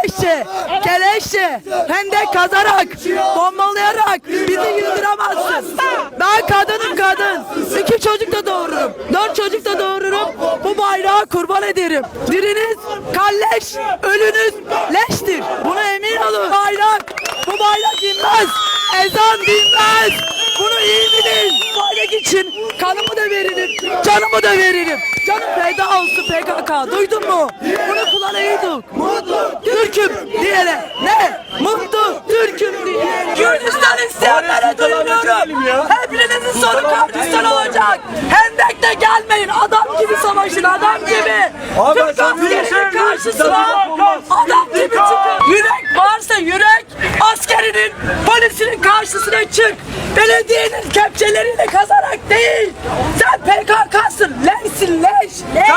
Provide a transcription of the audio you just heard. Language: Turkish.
Keleşçe, keleşçe, hendek kazarak, bombalayarak bizi yıldıramazsın. Ben kadınım kadın. İki çocuk da doğururum. Dört çocuk da doğururum. Bu bayrağı kurban ederim. Diriniz kalleş, ölünüz leştir. Buna emin olun. Bayrak, bu bayrak inmez. Ezan dinmez. Bunu iyi bilin. Bayrak için kanımı da veririm. Canımı da veririm. Canım feda olsun PKK. Duydun mu? Bunu Kürdistan isteyenlere duyuruyorum. Hepinizin sonu Kürdistan olacak. Hendek'te gelmeyin. Adam gibi savaşın. Adam gibi. Türk askerinin karşısına adam gibi çıkın. Yürek varsa yürek askerinin, polisinin karşısına çık. Belediyenin kepçeleriyle kazarak değil. Sen PKK'sın. Leşsin leş. Leş.